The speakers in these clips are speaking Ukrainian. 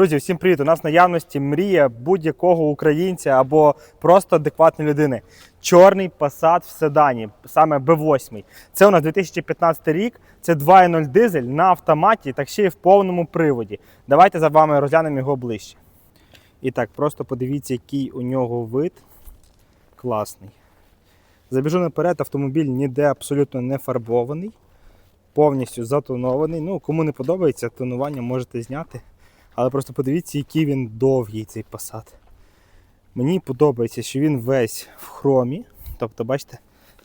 Друзі, всім привіт! У нас наявності мрія будь-якого українця або просто адекватної людини. Чорний Passat в седані, саме B8. Це у нас 2015 рік. Це 2.0 дизель на автоматі, так ще й в повному приводі. Давайте за вами розглянемо його ближче. І так, просто подивіться, який у нього вид класний. Забіжу наперед, автомобіль ніде абсолютно не фарбований, повністю затонований. Ну, кому не подобається, тонування можете зняти. Але просто подивіться, який він довгий цей Passat. Мені подобається, що він весь в хромі. Тобто, бачите,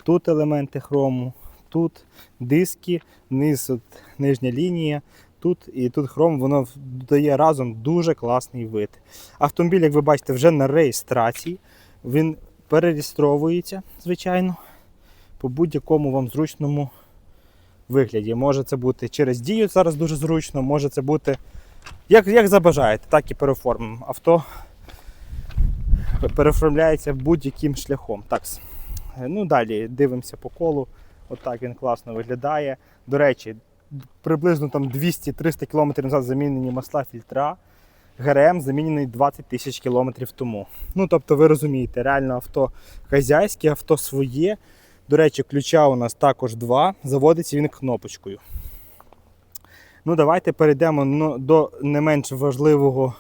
тут елементи хрому, тут диски, низ от, нижня лінія, тут і тут хром, воно дає разом дуже класний вид. Автомобіль, як ви бачите, вже на реєстрації. Він перереєстровується, звичайно, по будь-якому вам зручному вигляді. Може це бути через дію, зараз дуже зручно, може це бути як, як забажаєте, так і переоформимо. Авто переоформляється будь-яким шляхом. Так, ну далі дивимося по колу. Отак він класно виглядає. До речі, приблизно там 200-300 км назад замінені масла фільтра. ГРМ замінений 20 тисяч кілометрів тому. Ну, тобто, ви розумієте, реально авто хазяйське, авто своє. До речі, ключа у нас також два. Заводиться він кнопочкою. Ну, давайте перейдемо ну, до не менш важливого,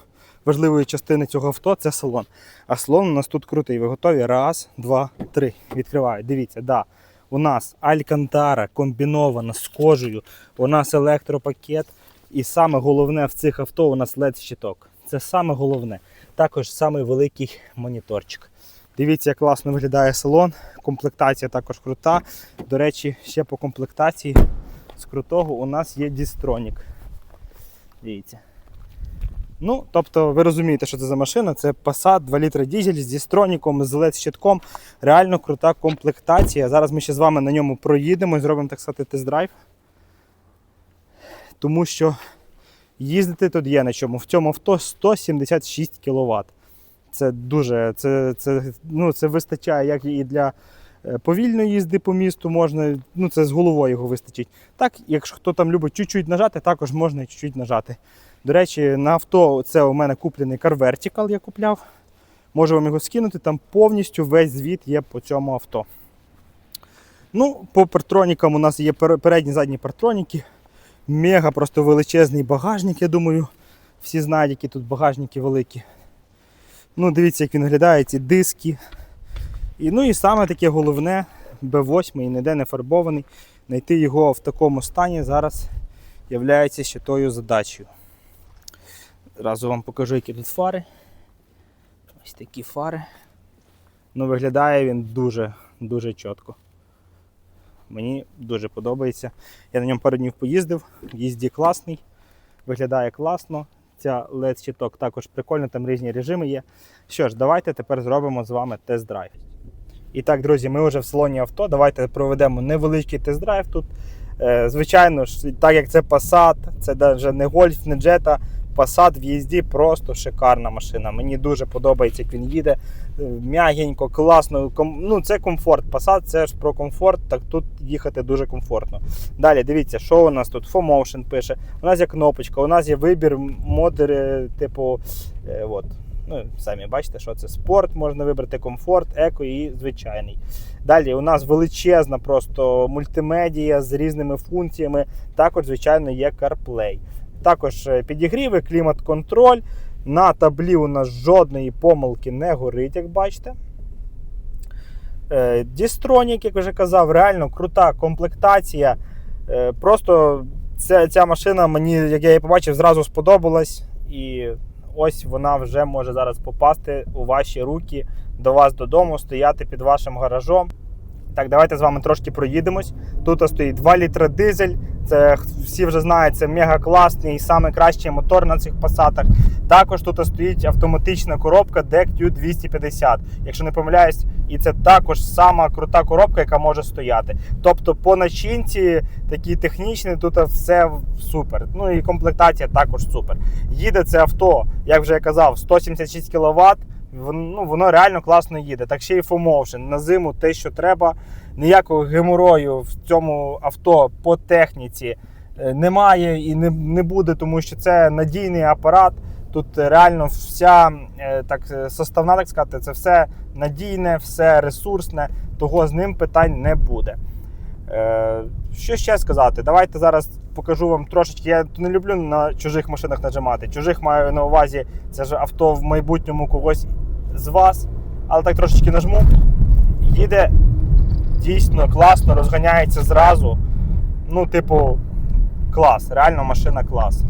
важливої частини цього авто це салон. А салон у нас тут крутий. Ви готові? Раз, два, три. Відкриваю. Дивіться, да. У нас Алькантара комбінована з кожею. У нас електропакет. І саме головне в цих авто у нас led щиток. Це саме головне. Також самий великий моніторчик. Дивіться, як класно виглядає салон. Комплектація також крута. До речі, ще по комплектації з крутого у нас є дістронік. Дивіться. Ну, тобто, ви розумієте, що це за машина. Це Passat 2 літра дізель з дістроніком, з LED-щитком. Реально крута комплектація. Зараз ми ще з вами на ньому проїдемо і зробимо, так сказати, тест-драйв. Тому що їздити тут є на чому. В цьому авто 176 кВт. Це дуже, це, це, ну, це вистачає як і для е, повільної їзди по місту можна, ну це з головою його вистачить. Так, якщо хто там любить чуть-чуть нажати, також можна і чуть-чуть нажати. До речі, на авто це у мене куплений Car Vertical, я купляв. Можу вам його скинути, там повністю весь звіт є по цьому авто. Ну, по партронікам у нас є пер- передні задні партроніки. Мега просто величезний багажник, я думаю. Всі знають, які тут багажники великі. Ну, дивіться, як він виглядає, ці диски. І, ну і саме таке головне, B8 і ніде не фарбований. Знайти його в такому стані зараз є ще задачею. Зразу вам покажу, які тут фари. Ось такі фари. Ну, виглядає він дуже, дуже чітко. Мені дуже подобається. Я на ньому пару днів поїздив, їзді класний, виглядає класно. Ця led щиток також прикольно, там різні режими є. Що ж, давайте тепер зробимо з вами тест-драйв. І так, друзі, ми вже в салоні авто. Давайте проведемо невеличкий тест-драйв тут. Е, звичайно ж, так як це Passat, це навіть не Golf, не Jetta. Passat в їзді просто шикарна машина. Мені дуже подобається, як він їде. Е, М'ягенько, класно. Ну, це комфорт. Passat це ж про комфорт, так тут їхати дуже комфортно. Далі дивіться, що у нас тут? FOMotion пише. У нас є кнопочка, у нас є вибір модери, типу. Е, от. Ну, самі бачите, що це спорт, можна вибрати комфорт, еко і звичайний. Далі у нас величезна просто мультимедія з різними функціями. Також, звичайно, є CarPlay. Також е, підігріви, клімат-контроль. На таблі у нас жодної помилки не горить, як бачите. Е, Дістронік, як вже казав, реально крута комплектація. Е, Просто ця, ця машина мені, як я її побачив, зразу сподобалась. І ось вона вже може зараз попасти у ваші руки до вас додому, стояти під вашим гаражом. Так, давайте з вами трошки проїдемось. Тут стоїть 2 літра дизель. Це всі вже знають, це мега класний і найкращий мотор на цих пасатах. Також тут стоїть автоматична коробка DEC 250, якщо не помиляюсь, і це також сама крута коробка, яка може стояти. Тобто по начинці такі технічні, тут все супер. Ну і комплектація також супер. Їде це авто, як вже я казав, 176 кВт. Воно, ну, воно реально класно їде. Так ще й FOMotion. На зиму те, що треба. Ніякого геморою в цьому авто по техніці е, немає і не, не буде, тому що це надійний апарат. Тут реально вся е, так е, составна, так сказати, це все надійне, все ресурсне, того з ним питань не буде. Що ще сказати? Давайте зараз покажу вам трошечки. Я не люблю на чужих машинах нажимати. Чужих маю на увазі, це ж авто в майбутньому когось з вас. Але так трошечки нажму. Їде дійсно класно, розганяється зразу. Ну, типу, клас, реально машина клас.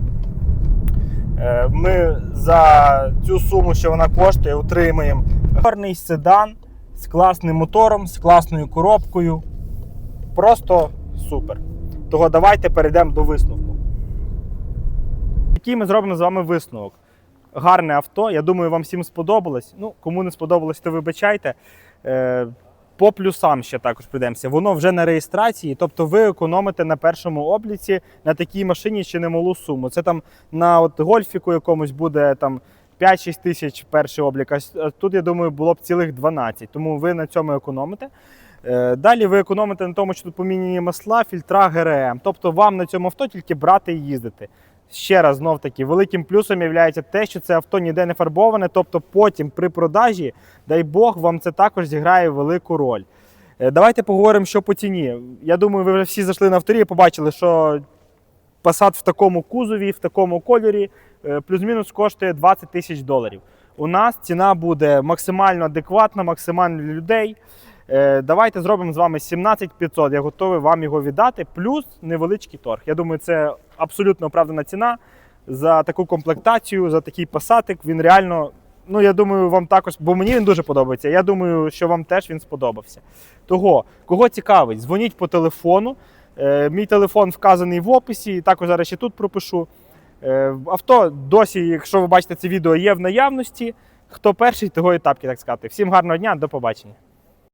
Е, Ми за цю суму, що вона коштує, отримаємо гарний седан з класним мотором, з класною коробкою. Просто супер. Того давайте перейдемо до висновку. Який ми зробимо з вами висновок? Гарне авто. Я думаю, вам всім сподобалось. Ну, кому не сподобалось, то вибачайте. По плюсам ще також прийдемося. Воно вже на реєстрації, тобто ви економите на першому обліці на такій машині ще немалу суму. Це там на от гольфіку якомусь буде там 5-6 тисяч перший облік. А тут, я думаю, було б цілих 12. Тому ви на цьому економите. Е, Далі ви економите на тому, що тут поміняні масла, фільтра ГРМ. Тобто вам на цьому авто тільки брати і їздити. Ще раз знов таки, великим плюсом є те, що це авто ніде не фарбоване. Тобто потім при продажі, дай Бог, вам це також зіграє велику роль. Е, Давайте поговоримо, що по ціні. Я думаю, ви вже всі зайшли на авторі і побачили, що Passat в такому кузові, в такому кольорі, е, плюс-мінус коштує 20 тисяч доларів. У нас ціна буде максимально адекватна, максимально для людей. Е, Давайте зробимо з вами 17 500. Я готовий вам його віддати, плюс невеличкий торг. Я думаю, це абсолютно оправдана ціна за таку комплектацію, за такий пасатик. Він реально, ну я думаю, вам також, бо мені він дуже подобається. Я думаю, що вам теж він сподобався. Того, кого цікавить, дзвоніть по телефону. Е, Мій телефон вказаний в описі, також зараз ще тут пропишу. Е, Авто досі, якщо ви бачите це відео, є в наявності. Хто перший, того етапки, так сказати. Всім гарного дня, до побачення.